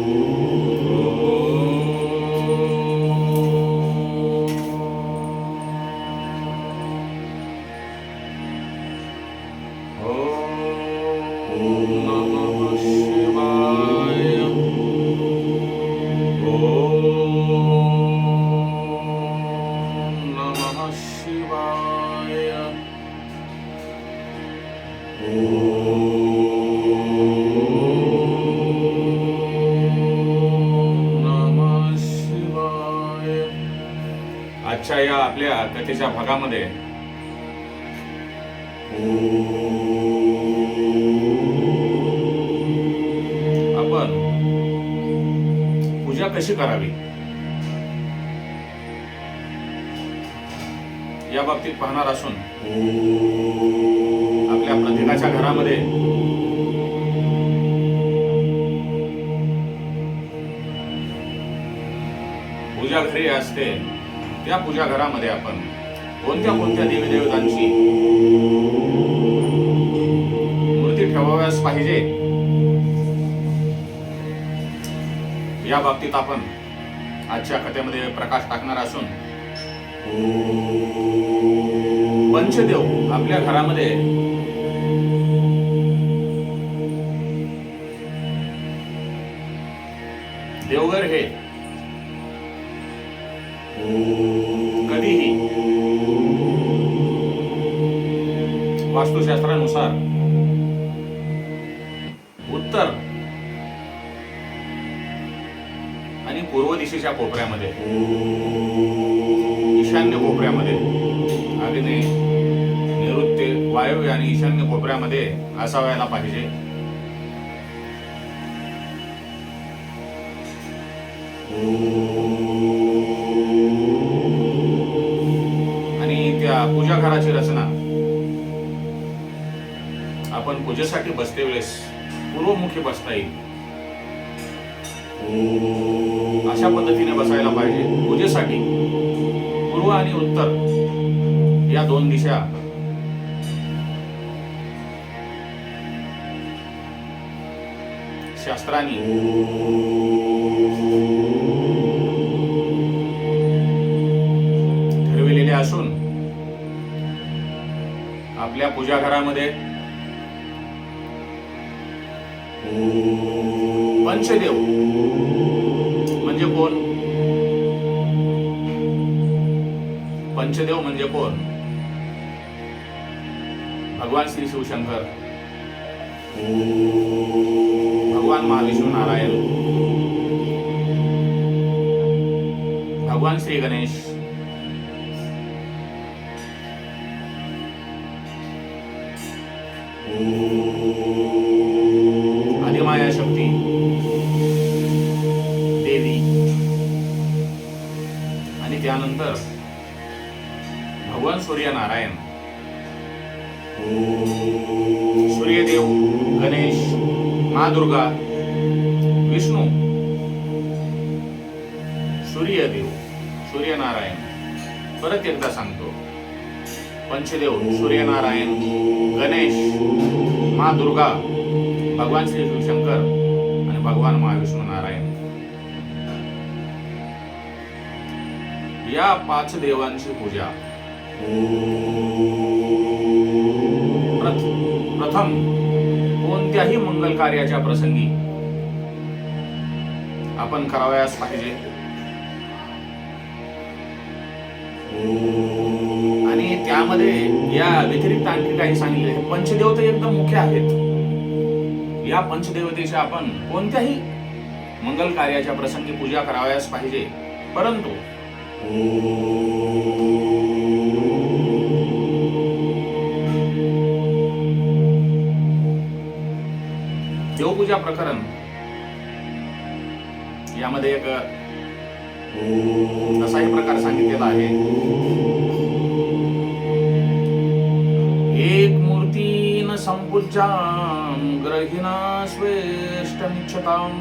Senhor. या बाबतीत पाहणार असून आपल्या प्रत्येकाच्या घरामध्ये पूजा घरी असते. त्या पूजा घरामध्ये आपण कोणत्या कोणत्या देवीदेवतांची मूर्ती ठेवाव्यास पाहिजे? या बाबतीत आपण आजच्या कथेमध्ये प्रकाश टाकणार असून पंचदेव आपल्या घरामध्ये. देवघर हे. कधीही. वास्तुशास्त्रानुसार. उत्तर. आणि पूर्व दिशेच्या कोपऱ्यामध्ये. ईशान्य कोपऱ्यामध्ये. अगदी नैऋत्य वायव्य आणि ईशान्य कोपऱ्यामध्ये असावायला पाहिजे. आणि त्या पूजा घराची रचना. आपण पूजेसाठी बसते वेळेस पूर्वमुखी बसता येईल. अशा पद्धतीने बसायला पाहिजे. पूजेसाठी. पूर्व आणि उत्तर. या दोन दिशा. शास्त्रांनी. ठरविलेले असून आपल्या पूजा घरामध्ये पंचदेव पंचदेव म्हणजे कोण? भगवान श्री शिवशंकर. भगवान महाविष्णू नारायण. भगवान श्री गणेश. सूर्यदेव गणेश मा दुर्गा विष्णू सूर्यदेव सूर्यनारायण. परत एकदा सांगतो. पंचदेव सूर्यनारायण गणेश मा दुर्गा भगवान श्री शिवशंकर आणि भगवान महाविष्णू नारायण या पाच देवांची पूजा. प्रथ- प्रथम कोणत्याही मंगल कार्याच्या प्रसंगी आपण करावयास पाहिजे. आणि त्यामध्ये या व्यतिरिक्त आणखी काही सांगितले. पंचदेवते तर एकदम मुख्य आहेत. या पंचदेवतेच्या आपण कोणत्याही मंगल कार्याच्या प्रसंगी पूजा करावयास पाहिजे. परंतु पूजा प्रकरण. यामध्ये एक असाही प्रकार सांगितलेला आहे. एक मूर्तीन संपूज्यां ग्रहिणा स्वेष्टमिच्छताम्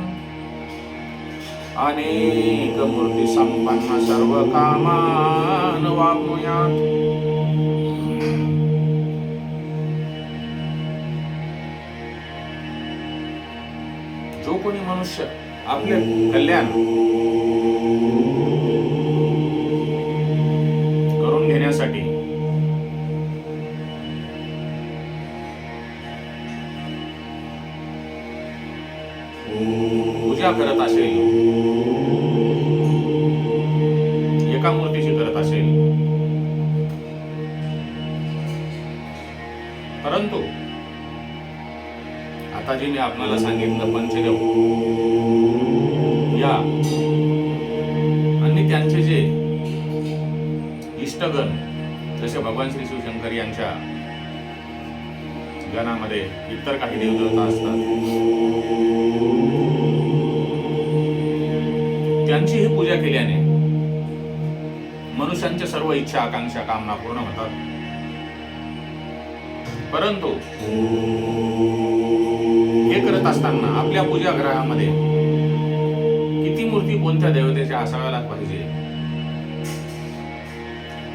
अनेक मूर्ती संपन्न सर्व कामान वाप्नुयात् कोणी मनुष्य आपले कल्याण करून घेण्यासाठी पूजा करत असेल. एका मूर्तीची करत असेल. परंतु माताजीने आपल्याला आपणाला सांगितलं पंचदेव या. आणि त्यांचे जे इष्टगण जसे भगवान श्री शिवशंकर यांच्या गणामध्ये इतर काही देवदेवता असतात त्यांची ही पूजा केल्याने मनुष्यांच्या सर्व इच्छा आकांक्षा कामना पूर्ण होतात. परंतु करत असताना आपल्या पूजा ग्रहामध्ये किती मूर्ती कोणत्या देवतेच्या असाव्याला पाहिजे?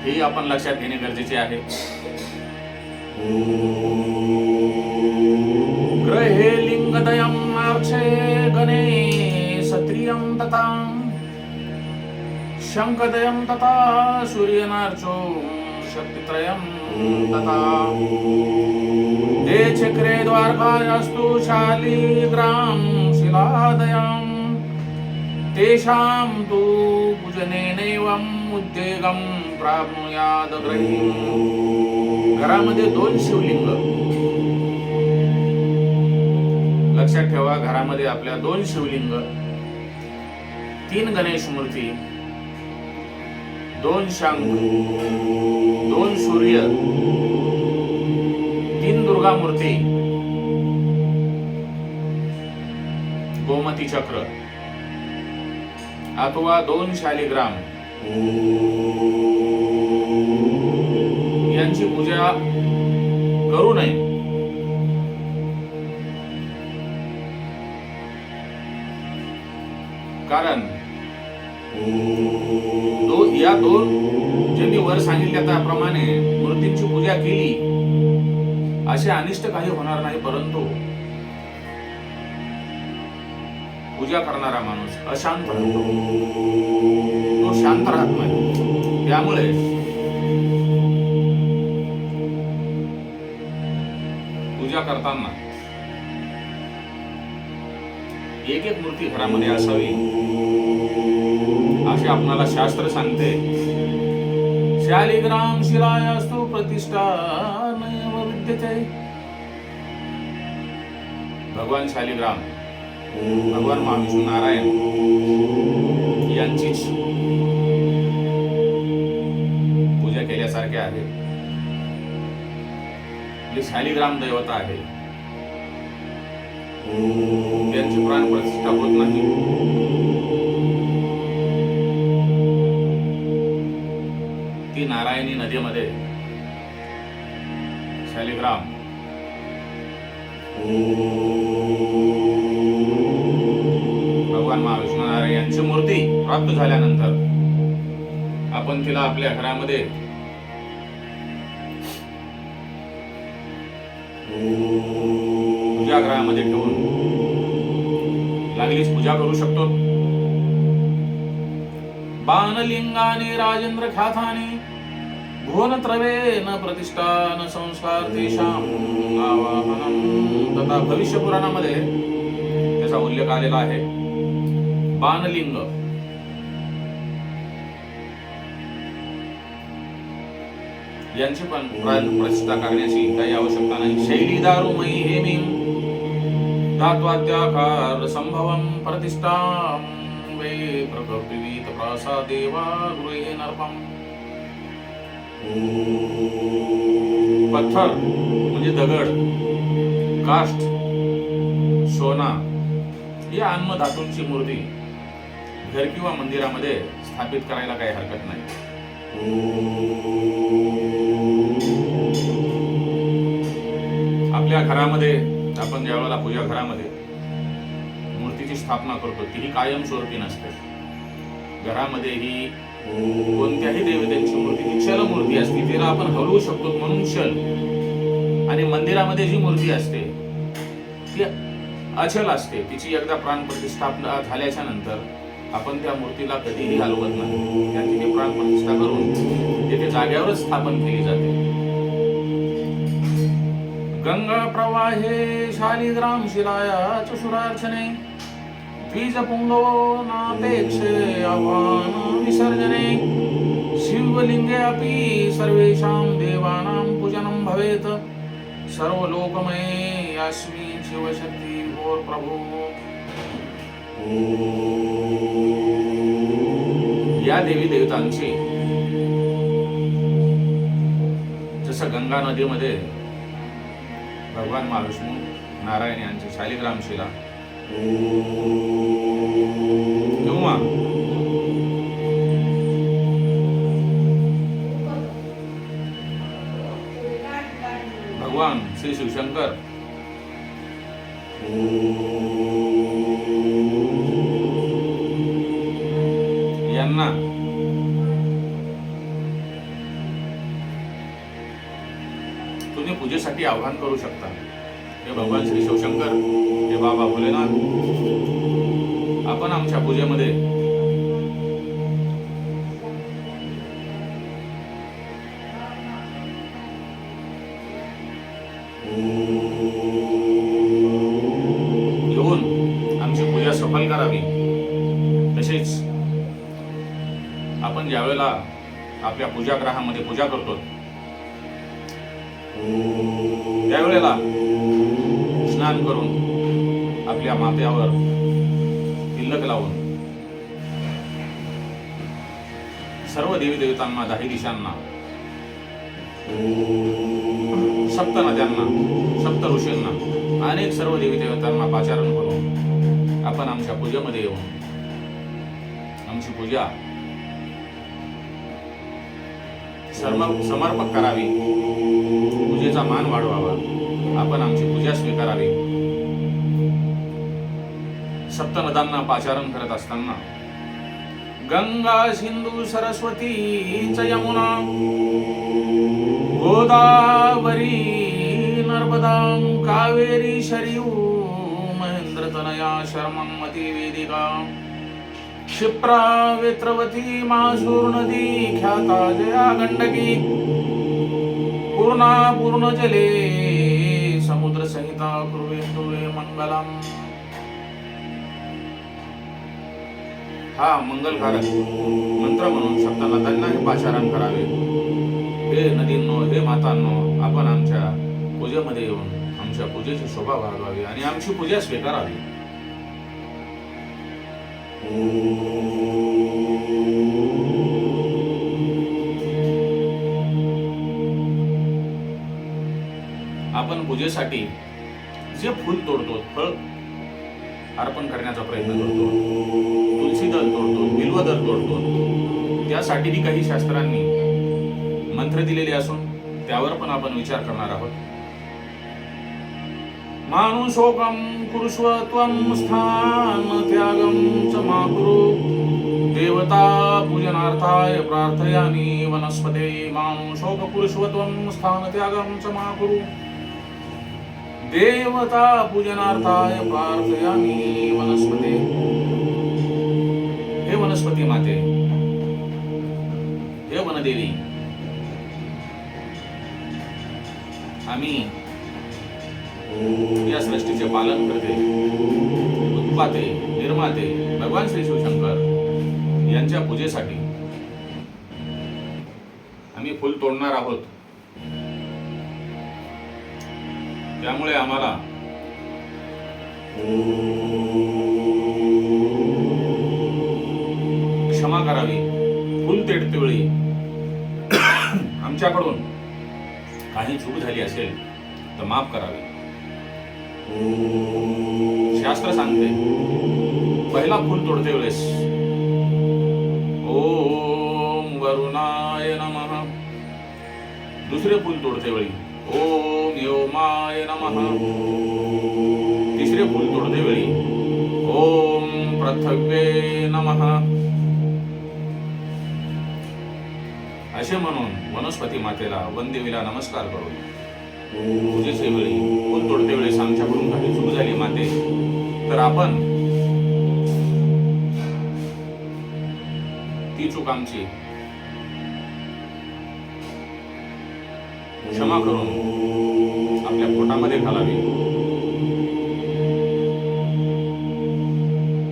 हे आपण लक्षात घेणे गरजेचे आहे. ग्रहे लिंगदयं आर्चे गणे सत्रियम तथा शंखदयम तथा सूर्यनार्चो शक्तित्रयं तथा ते चक्रे द्वारकायास्तु शालिग्राम शिलादयं तेषां तु पूजनेनैवम् उद्वेगं प्राप्नुयाद घरामध्ये दोन शिवलिंग। लक्षात ठेवा घरामध्ये आपल्या दोन शिवलिंग। तीन गणेश मूर्ती दोन शांग दोन सूर्य दुर्गा मूर्ती. गोमती चक्र. अथवा दोन शालिग्राम. यांची पूजा करू नये. कारण दो या दोन ज्यांनी वर सांगितल्या त्याप्रमाणे मूर्तींची पूजा केली असे अनिष्ट काही होणार नाही परंतु पूजा करणारा माणूस अशांत राहतो. तो शांत राहत. नाही त्यामुळे पूजा करताना एक एक मूर्ती घरामध्ये असावी असे आपणाला शास्त्र सांगते. शालिग्राम शिलायास्तु प्रतिष्ठा नैव विद्यते भगवान शालिग्राम भगवान महाविष्णू नारायण यांचीच पूजा केल्यासारखे आहे. जे शालिग्राम दैवता आहे. त्यांची प्राण प्रतिष्ठा होत नाही. ती नारायणी नदीमध्ये शालिग्राम भगवान महाविष्णू यांची मूर्ती प्राप्त झाल्यानंतर आपण तिला आपल्या घरामध्ये पूजागृहामध्ये ठेवून लागलीच पूजा करू शकतो. बाणलिंगाने राजेंद्र ख्याताने भुवनत्रवेन प्रतिष्ठान संस्कार तेषां आवाहनं। तथा भविष्य पुराणामध्ये त्याचा उल्लेख आलेला आहे. बाणलिंग. यांची पण प्रतिष्ठा करण्याची काही आवश्यकता नाही. शैली दारुमयी हेमी धात्वाद्याकार संभवम प्रतिष्ठा वे प्रकपिवीत प्रासादेवा गृहे नर्पम। पत्थर म्हणजे दगड काष्ट सोना या अन्म धातूंची मूर्ती घर किंवा मंदिरामध्ये स्थापित करायला काही हरकत नाही. आपल्या घरामध्ये आपण ज्या वेळेला पूजा घरामध्ये मूर्तीची स्थापना करतो ती ही कायमस्वरूपी नसते. घरामध्ये ही कोणत्याही देवतेची मूर्ती ही चल मूर्ती असते तिला आपण हलवू शकतो म्हणून चल आणि मंदिरामध्ये जी मूर्ती असते ती अचल असते. तिची एकदा प्राण प्रतिष्ठापना झाल्याच्यानंतर आपण त्या मूर्तीला कधीही हलवत नाही. त्या तिथे प्राण प्रतिष्ठा करून तिथे जाग्यावरच स्थापन केली जाते. गंगा प्रवाहे शालिग्राम शिराया चुषुरार्चने द्विज नापेक्षे विसर्जने शिवलिङ्गे अपि सर्वेषां देवानां पूजनं भवेत् सर्वलोकमये अस्मि शिवशक्ती या देवी देवतांची जसं गंगा नदीमध्ये भगवान महाविष्णू नारायण यांची शालिग्राम शिला किंवा भगवान श्री शिवशंकर यांना तुम्ही पूजेसाठी आव्हान करू शकता हे भगवान श्री शिवशंकर हे बाबा भोलेनाथ. आपण आमच्या पूजेमध्ये येऊन आमची पूजा सफल करावी. तसेच आपण ज्यावेळेला आपल्या पूजाग्रहामध्ये पूजा करतो करून आपल्या तिलक लावून सर्व देवी देवतांना दाही दिशांना सप्त नद्यांना सप्त ऋषींना अनेक सर्व देवी देवतांना पाचारण करून आपण आमच्या पूजेमध्ये येऊन आमची पूजा समर्पक करावी. पूजेचा मान वाढवावा. आपण आमची पूजा स्वीकारावी. सप्त नदांना पाचारण करत असताना. गंगा सिंधू सरस्वती च यमुना गोदावरी नर्मदा कावेरी शरयू महेंद्रतनया शर्ममती वेदिका क्षिप्रा वित्रवती मासूर नदी ख्याता जया गंडकी पूर्णा पूर्ण जले समुद्र सहिता कुर्वेंदुवे मंगलम हा मंगलकारक मंत्र म्हणून सप्त नद्यांना पाचारण करावे. हे नदींनो हे मातांनो आपण आमच्या पूजेमध्ये येऊन आमच्या पूजेची शोभा वाढवावी आणि आमची पूजा स्वीकारावी. आपण पूजेसाठी जे फूल तोडतो फळ अर्पण करण्याचा प्रयत्न करतो. तुलसी दल तोडतो बिल्व दल तोडतो. त्यासाठीही काही शास्त्रांनी मंत्र दिलेले असून त्यावर पण आपण विचार करणार आहोत. मानुषोकम कुरुष्व त्वं स्थान त्यागम च मा कुरु. देवता पूजनार्थाय प्रार्थयामि वनस्पते मानुषोक कुरुष्व त्वं स्थान त्यागम च मा कुरु. देवता पूजनार्थाय प्रार्थयामि वनस्पते। हे वनस्पती माते। हे वनदेवी। आम्ही या सृष्टीचे पालन करते। उत्पाते निर्माते भगवान श्री शिवशंकर यांच्या पूजेसाठी आम्ही फुल तोडणार आहोत। त्यामुळे आम्हाला क्षमा करावी. फुल तेडते वेळी आमच्याकडून काही चूक झाली असेल तर माफ करावी. शास्त्र सांगते पहिला फुल तोडते वेळेस. ओम वरुणाय नम. दुसरे फुल तोडते वेळी ओम योमाय नमः। तिसरे फूल तोडते वेळी. ओम पृथ्वे नमः। असे म्हणून वनस्पती मातेला वनदेवीला नमस्कार करून पूजेचे वेळी फूल तोडते वेळेस आमच्याकडून काही चूक झाली माते. तर आपण ती चूक आमची क्षमा करून आपल्या पोटामध्ये घालावी.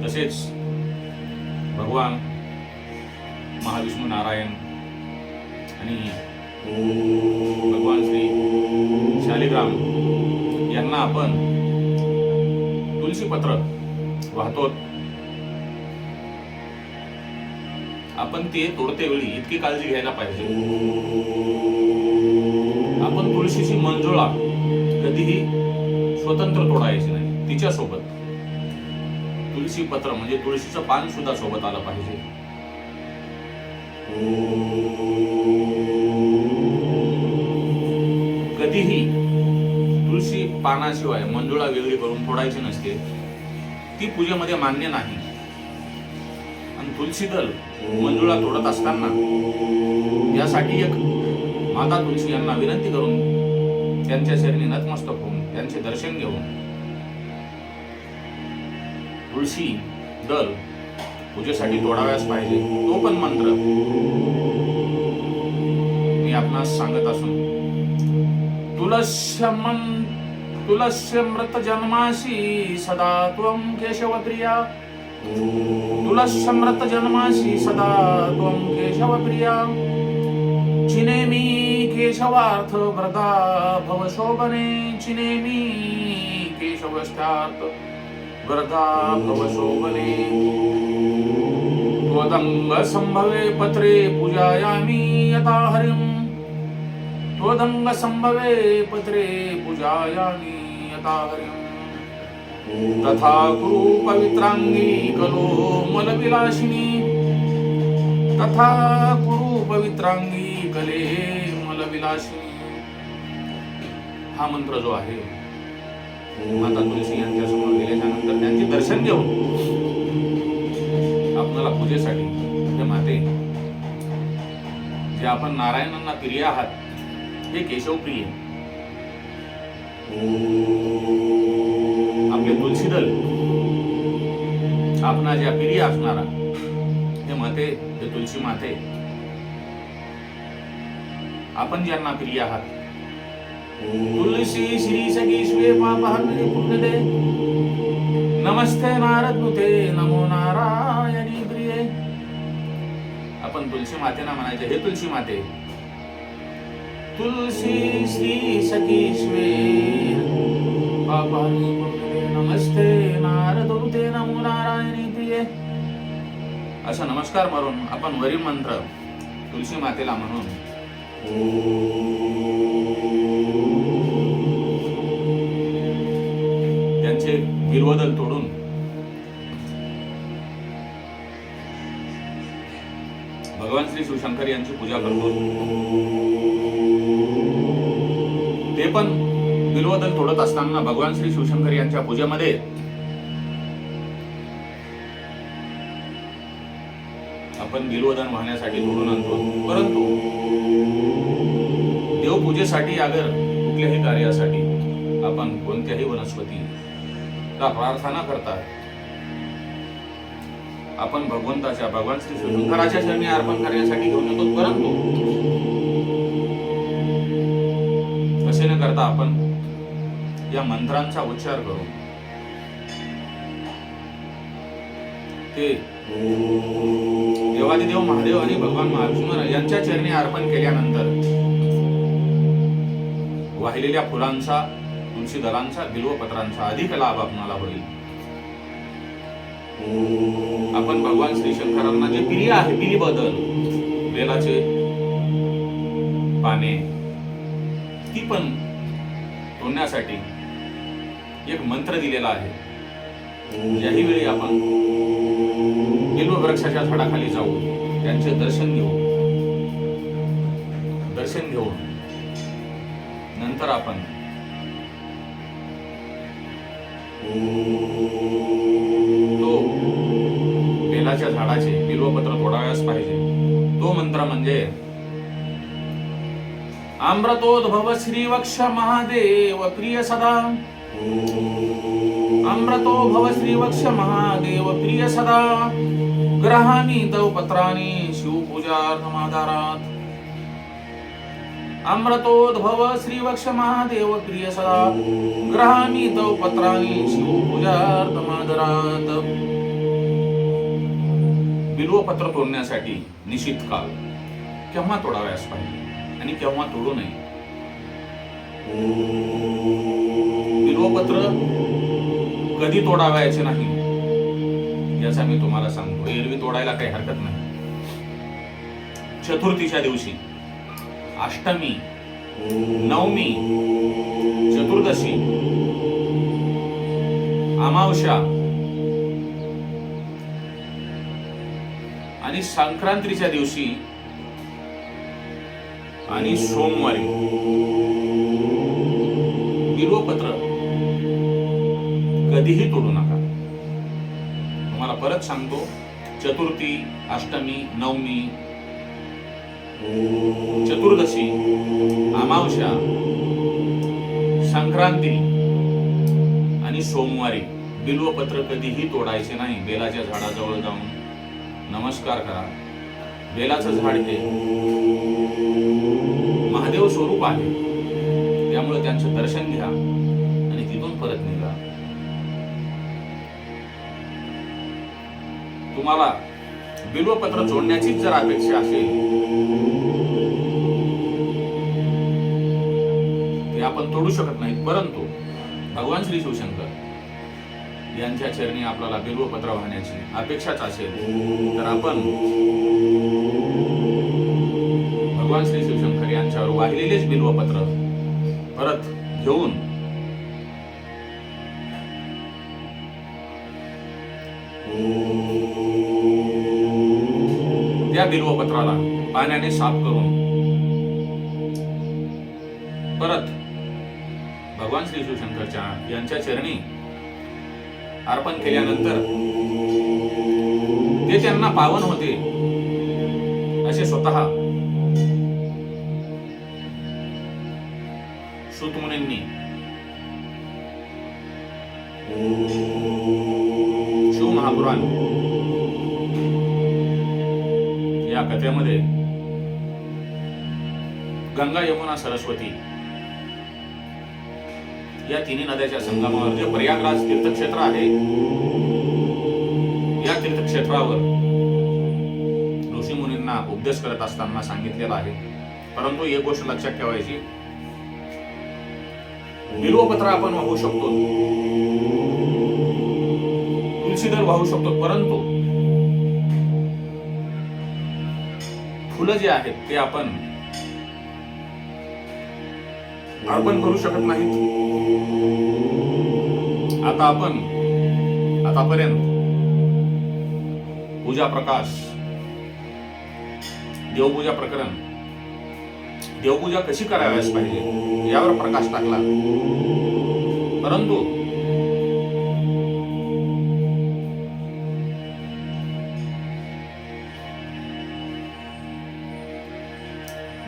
तसेच भगवान महाविष्णू नारायण आणि भगवान श्री शालिग्राम यांना आपण तुलसी पत्र वाहतो. आपण ते तोडते वेळी इतकी काळजी घ्यायला पाहिजे. आपण तुळशीची मंजुळा कधीही स्वतंत्र तोडायची नाही तिच्या सोबत तुळशी पत्र म्हणजे तुळशीचं पान सुद्धा सोबत आलं पाहिजे. कधीही तुळशी पानाशिवाय मंजुळा वेगळी करून फोडायची नसते. ती पूजेमध्ये मान्य नाही. आणि तुळशी दल मंजुळा तोडत असताना यासाठी एक माता तुळशी यांना विनंती करून त्यांच्या शरीरी नतमस्तक होऊन त्यांचे दर्शन घेऊन तुळशी दल पूजेसाठी तोडाव्यास पाहिजे. तो पण मंत्र मी आपणास सांगत असून तुलस्य तुलस्य मृत जन्माशी सदा त्वं केशवप्रिया. तुलस्य मृत जन्माशी सदा त्वं केशवप्रिया. चिनेमी केशवार्थ व्रता भव शोभने चिनेमी व्रता भव शोभने त्वदङ्ग सम्भवे पत्रे पूजायामि यथा हरिम् त्वदङ्ग सम्भवे पत्रे पूजायामि यथा हरिम् तथा कुरु पवित्राङ्गी कलो मलविलासिनी। तथा कुरु पवित्राङ्गी कले मलविलासिनी हा मंत्र जो आहे माता तुलसी यांच्या समोर त्यांचे दर्शन घेऊन आपल्याला पूजेसाठी म्हणजे माते जे आपण नारायणांना प्रिय आहात हे केशव प्रिय आपले तुलसीदल आपणा ज्या प्रिय असणारा हे माते ते तुलसी माते आपण ज्यांना प्रिय आहात. तुलसी श्री सखी स्वे पापहरणे पुण्य दे नमस्ते नारद नुते नमो नारायणी प्रिये. आपण तुलसी मातेना म्हणायचे हे तुलसी माते तुलसी श्री सखी स्वे पापहरणे पुण्य दे नमस्ते नारद नुते नमो नारायणी प्रिये. असा नमस्कार मारून आपण वरील मंत्र तुलसी मातेला म्हणून त्यांचे विरोधल तोडून भगवान श्री शिवशंकर यांची पूजा करतो. ते पण बिल्वदल तोडत असताना भगवान श्री शिवशंकर यांच्या पूजेमध्ये आपण बिलवदन वाहण्यासाठी तोडून आणतो. परंतु देवपूजेसाठी अगर कुठल्याही कार्यासाठी आपण कोणत्याही वनस्पतीला प्रार्थना करता आपण भगवंताच्या भगवान श्री शंकराच्या चरणी अर्पण करण्यासाठी घेऊन येतो परंतु असे न करता आपण या मंत्रांचा उच्चार करून ते देवादिदेव महादेव आणि भगवान महाविष्णू यांच्या चरणी अर्पण केल्यानंतर वाहिलेल्या फुलांचा तुळशीदलांचा बिल्वपत्रांचा अधिक लाभ आपणाला होईल. आपण भगवान श्री शंकरांना जे प्रिय आहे पिली बदल बेलाचे पाने ती पण तोडण्यासाठी एक मंत्र दिलेला आहे. याही वेळी आपण बिल्व वृक्षाच्या झाडाखाली जाऊ त्यांचे दर्शन घेऊ. दर्शन घेऊन नंतर आपण तो बेलाच्या झाडाचे बिल्वपत्र तोडाव्यास पाहिजे. तो मंत्र म्हणजे अमृतोद्भव श्रीवक्ष महादेव प्रिय सदा. अमृतो भव श्रीवक्ष महादेव प्रिय सदा. ग्रहाणी तव पत्राणी शिवपूजार्थमाधारात. अमृतोद्भव श्रीवक्ष महादेव प्रिय सदा ग्रहामी तव पत्राणी शिवपूजार्थमाधारात बिल्वपत्र तोडण्यासाठी निश्चित काल केव्हा तोडाव्यास पाहिजे आणि केव्हा तोडू नये? बिल्वपत्र कधी तोडावयाचे नाही याचा मी तुम्हाला सांगतो. एरवी तोडायला काही हरकत नाही. चतुर्थीच्या दिवशी अष्टमी नवमी चतुर्दशी अमावस्या आणि संक्रांतीच्या दिवशी आणि सोमवारी. बिल्वपत्र कधीही तोडू नका. तुम्हाला परत सांगतो चतुर्थी अष्टमी नवमी चतुर्दशी अमावस्या संक्रांती आणि सोमवारी. बिल्वपत्र कधीही तोडायचे नाही. बेलाच्या झाडाजवळ जाऊन नमस्कार करा. बेलाचं झाड हे महादेव स्वरूप आहे. त्यामुळे त्यांचं दर्शन घ्या आणि तिथून परत निघा. तुम्हाला बिल्वपत्र जोडण्याचीच जर अपेक्षा असेल आपण तोडू शकत नाही. परंतु भगवान श्री शिवशंकर यांच्या चरणी आपल्याला बिल्वपत्र वाहण्याची अपेक्षाच असेल तर आपण भगवान श्री शिवशंकर यांच्यावर वाहिलेलेच बिल्वपत्र परत घेऊन त्या बिल्वपत्राला पाण्याने साफ करून श्री शिवशंकरच्या यांच्या चरणी अर्पण केल्यानंतर ते त्यांना पावन होते असे स्वतः श्रुतमुनींनी शिवमहापुराण या कथेमध्ये गंगा यमुना सरस्वती या तिन्ही नद्याच्या संगमावर जे प्रयागराज तीर्थक्षेत्र आहे या तीर्थक्षेत्रावर ऋषी मुनींना उपदेश करत असताना सांगितलेलं आहे. परंतु एक गोष्ट लक्षात ठेवायची. बिल्वपत्र आपण वाहू शकतो. तुलसीदर वाहू शकतो. परंतु फुलं जे आहेत ते आपण अर्पण करू शकत नाहीत. आता आपण आतापर्यंत पूजा प्रकाश देवपूजा प्रकरण देवपूजा कशी कराव्यास पाहिजे यावर प्रकाश टाकला. परंतु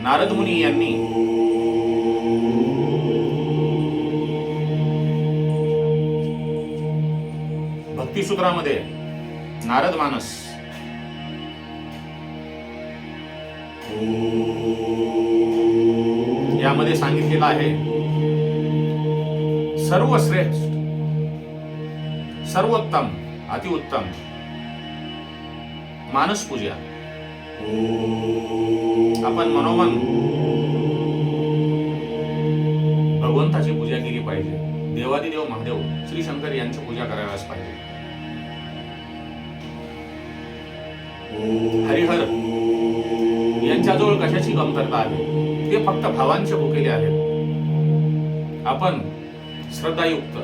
नारद मुनी यांनी भक्तिसूत्रामध्ये नारद मानस. यामध्ये सांगितलेलं आहे सर्वश्रेष्ठ सर्वोत्तम अतिउत्तम मानस पूजा. आपण मनोमन भगवंताची पूजा केली पाहिजे. देवादिदेव महादेव श्री शंकर यांची पूजा करायलाच पाहिजे. हरिहर यांच्याजवळ कशाची कमतरता आहे? ते फक्त भावांचे भुकेले आहेत. आपण श्रद्धायुक्त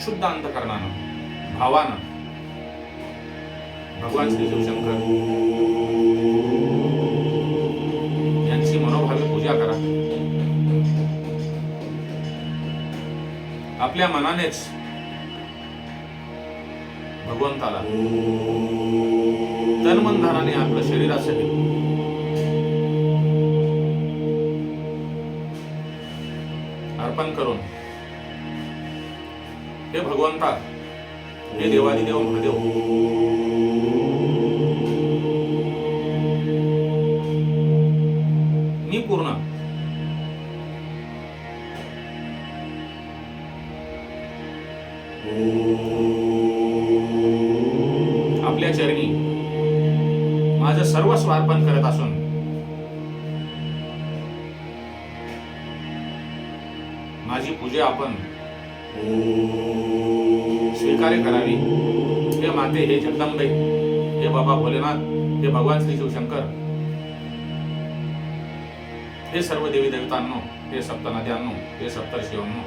शुद्ध अंतकरणानं भावानं भगवान श्री शिवशंकर यांची मनोभावी पूजा करा. आपल्या मनानेच भगवंताला तन्मनधाराने आपलं शरीर असेल अर्पण करून. हे भगवंता हे देवादी देव महादेव आपण स्वीकार्य करावी हे माते हे जगदंबे हे बाबा भोलेनाथ हे भगवान श्री शिवशंकर हे सर्व देवी देवतांनो हे सप्त नद्यांनो हे सप्तर्षींनो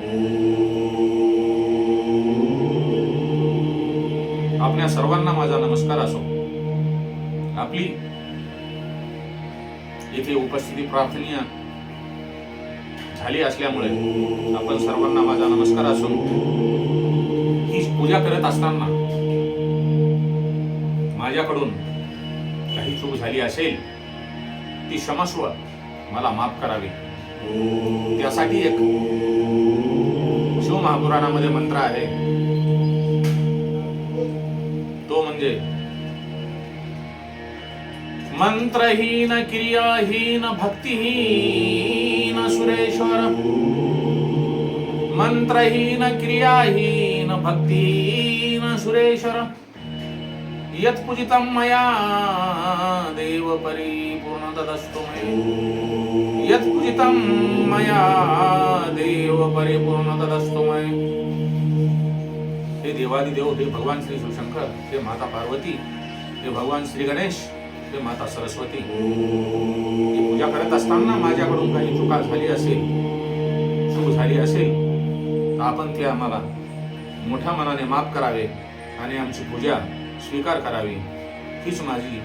आपल्या सर्वांना माझा नमस्कार असो. आपली इथे उपस्थिती प्रार्थनीय झाली असल्यामुळे आपण सर्वांना माझा नमस्कार असून ही पूजा करत असताना माझ्याकडून काही चूक झाली असेल ती क्षमस्व मला माफ करावी. त्यासाठी एक शिव महापुराणामध्ये मंत्र आहे. तो म्हणजे मंत्रहीन क्रियाहीन भक्तिहीन सुरेश्वर मंत्रहीन क्रियाहीन भक्तिहीन सुरेश्वर। यत्पूजितं मया देव परिपूर्ण तदस्तु मे। यत्पूजितं मया देव परिपूर्ण तदस्तु मे। हे देवादिदेव हे भगवान श्री शिवशंकर हे माता पार्वती हे भगवान श्री गणेश हे माता सरस्वती. पूजा करत असताना माझ्याकडून काही चुका झाली असेल चूक झाली असेल तर आपण ते आम्हाला मोठ्या मनाने माफ करावे आणि आमची पूजा स्वीकार करावी. हीच माझी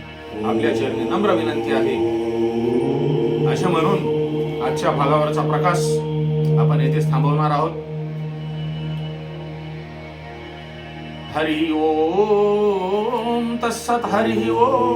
आपल्या चरणी नम्र विनंती आहे. अशा म्हणून आजच्या भागावरचा प्रकाश आपण येथेच थांबवणार आहोत. हरि ओम तत्सत हरि ओम.